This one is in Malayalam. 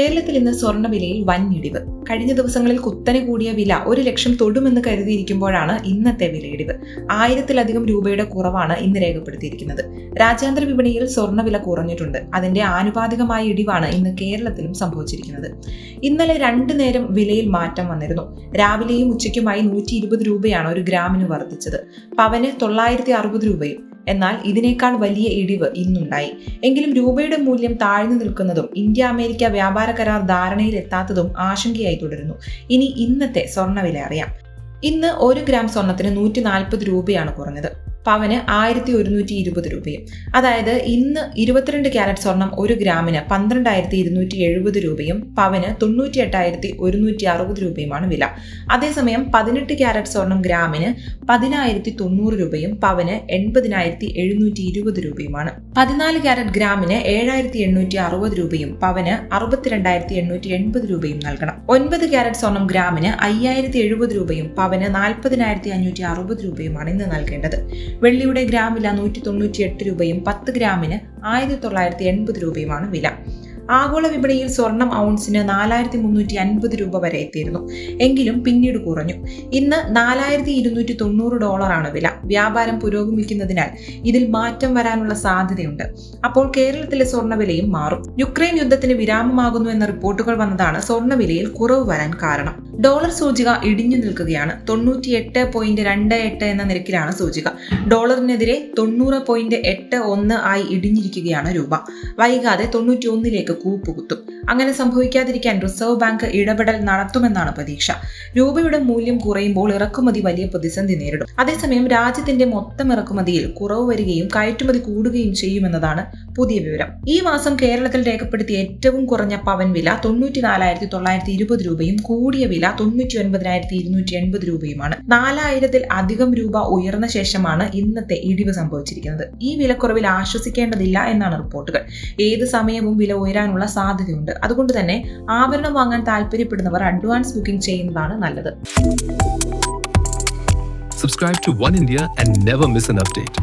കേരളത്തിൽ ഇന്ന് സ്വർണവിലയിൽ വൻ ഇടിവ് കഴിഞ്ഞ ദിവസങ്ങളിൽ കുത്തനെ കൂടിയ വില ഒരു ലക്ഷം തൊടുമെന്ന് കരുതിയിരിക്കുമ്പോഴാണ് ഇന്നത്തെ വിലയിടിവ്. ആയിരത്തിലധികം രൂപയുടെ കുറവാണ് ഇന്ന് രേഖപ്പെടുത്തിയിരിക്കുന്നത്. രാജ്യാന്തര വിപണിയിൽ സ്വർണവില കുറഞ്ഞിട്ടുണ്ട്. അതിന്റെ ആനുപാതികമായ ഇടിവാണ് ഇന്ന് കേരളത്തിലും സംഭവിച്ചിരിക്കുന്നത്. ഇന്നലെ രണ്ടു നേരം വിലയിൽ മാറ്റം വന്നിരുന്നു. രാവിലെയും ഉച്ചയ്ക്കുമായി നൂറ്റി രൂപയാണ് ഒരു ഗ്രാമിന് വർദ്ധിച്ചത്. പവന് തൊള്ളായിരത്തി രൂപയും എന്നാൽ ഇതിനേക്കാൾ വലിയ ഇടിവ് ഇന്നുണ്ടായി. എങ്കിലും രൂപയുടെ മൂല്യം താഴ്ന്നു നിൽക്കുന്നതും ഇന്ത്യ അമേരിക്ക വ്യാപാര കരാർ ധാരണയിലെത്താത്തതും ആശങ്കയായി തുടരുന്നു. ഇനി ഇന്നത്തെ സ്വർണവില അറിയാം. ഇന്ന് ഒരു ഗ്രാം സ്വർണത്തിന് നൂറ്റി നാൽപ്പത് രൂപയാണ് കുറഞ്ഞത്. പവന് ആയിരത്തി ഒരുന്നൂറ്റി ഇരുപത് രൂപയും. അതായത് ഇന്ന് ഇരുപത്തിരണ്ട് ക്യാരറ്റ് സ്വർണം ഒരു ഗ്രാമിന് പന്ത്രണ്ടായിരത്തി ഇരുന്നൂറ്റി എഴുപത് രൂപയും പവന് തൊണ്ണൂറ്റി എട്ടായിരത്തി ഒരുന്നൂറ്റി അറുപത് രൂപയുമാണ് വില. അതേസമയം പതിനെട്ട് ക്യാരറ്റ് സ്വർണം ഗ്രാമിന് പതിനായിരത്തി തൊണ്ണൂറ് രൂപയും പവന് എൺപതിനായിരത്തി എഴുന്നൂറ്റി ഇരുപത് രൂപയുമാണ്. പതിനാല് ക്യാരറ്റ് ഗ്രാമിന് ഏഴായിരത്തി എണ്ണൂറ്റി അറുപത് രൂപയും പവന് അറുപത്തിരണ്ടായിരത്തി എണ്ണൂറ്റി എൺപത് രൂപയും നൽകണം. ഒൻപത് ക്യാരറ്റ് സ്വർണം ഗ്രാമിന് അയ്യായിരത്തി എഴുപത് രൂപയും പവന് നാൽപ്പതിനായിരത്തി അഞ്ഞൂറ്റി അറുപത് രൂപയുമാണ് ഇന്ന് നൽകേണ്ടത്. വെള്ളിയുടെ ഗ്രാം വില നൂറ്റി തൊണ്ണൂറ്റി എട്ട് രൂപയും പത്ത് ഗ്രാമിന് ആയിരത്തി തൊള്ളായിരത്തി എൺപത് രൂപയുമാണ് വില. ആഗോള വിപണിയിൽ സ്വർണം ഔൺസിന് നാലായിരത്തി മുന്നൂറ്റി അൻപത് രൂപ വരെ എത്തിയിരുന്നു. എങ്കിലും പിന്നീട് കുറഞ്ഞു. ഇന്ന് നാലായിരത്തി ഇരുന്നൂറ്റി തൊണ്ണൂറ് ഡോളറാണ് വില. വ്യാപാരം പുരോഗമിക്കുന്നതിനാൽ ഇതിൽ മാറ്റം വരാനുള്ള സാധ്യതയുണ്ട്. അപ്പോൾ കേരളത്തിലെ സ്വർണവിലയും മാറും. യുക്രൈൻ യുദ്ധത്തിന് വിരാമമാകുന്നു എന്ന റിപ്പോർട്ടുകൾ വന്നതാണ് സ്വർണവിലയിൽ കുറവ് വരാൻ കാരണം. ഡോളർ സൂചിക ഇടിഞ്ഞു നിൽക്കുകയാണ്. തൊണ്ണൂറ്റി എട്ട് പോയിന്റ് രണ്ട് എട്ട് എന്ന നിരക്കിലാണ് സൂചിക. ഡോളറിനെതിരെ തൊണ്ണൂറ് പോയിന്റ് എട്ട് ഒന്ന് ആയി ഇടിഞ്ഞിരിക്കുകയാണ് രൂപ. വൈകാതെ തൊണ്ണൂറ്റി ഒന്നിലേക്ക് കൂപ്പുകുത്തും. അങ്ങനെ സംഭവിക്കാതിരിക്കാൻ റിസർവ് ബാങ്ക് ഇടപെടൽ നടത്തുമെന്നാണ് പ്രതീക്ഷ. രൂപയുടെ മൂല്യം കുറയുമ്പോൾ ഇറക്കുമതി വലിയ പ്രതിസന്ധി നേരിടും. അതേസമയം രാജ്യത്തിന്റെ മൊത്തം ഇറക്കുമതിയിൽ കുറവ് വരികയും കയറ്റുമതി കൂടുകയും ചെയ്യുമെന്നതാണ് പുതിയ വിവരം. ഈ മാസം കേരളത്തിൽ രേഖപ്പെടുത്തിയ ഏറ്റവും കുറഞ്ഞ പവൻ വില തൊണ്ണൂറ്റി നാലായിരത്തി തൊള്ളായിരത്തി ഇരുപത് രൂപയും കൂടിയ വില തൊണ്ണൂറ്റി ഒൻപതിനായിരത്തി ഇരുന്നൂറ്റി എൺപത് രൂപയുമാണ്. നാലായിരത്തിൽ അധികം രൂപ ഉയർന്ന ശേഷമാണ് ഇന്നത്തെ ഇടിവ് സംഭവിച്ചിരിക്കുന്നത്. ഈ വിലക്കുറവിൽ ആശ്വസിക്കേണ്ടതില്ല എന്നാണ് റിപ്പോർട്ടുകൾ. ഏത് സമയവും വില ഉയരാനുള്ള സാധ്യതയുണ്ട്. അതുകൊണ്ട് തന്നെ ആഭരണം വാങ്ങാൻ താല്പര്യപ്പെടുന്നവർ അഡ്വാൻസ് ബുക്കിംഗ് ചെയ്യുന്നതാണ് നല്ലത് Subscribe to One India and never miss an update.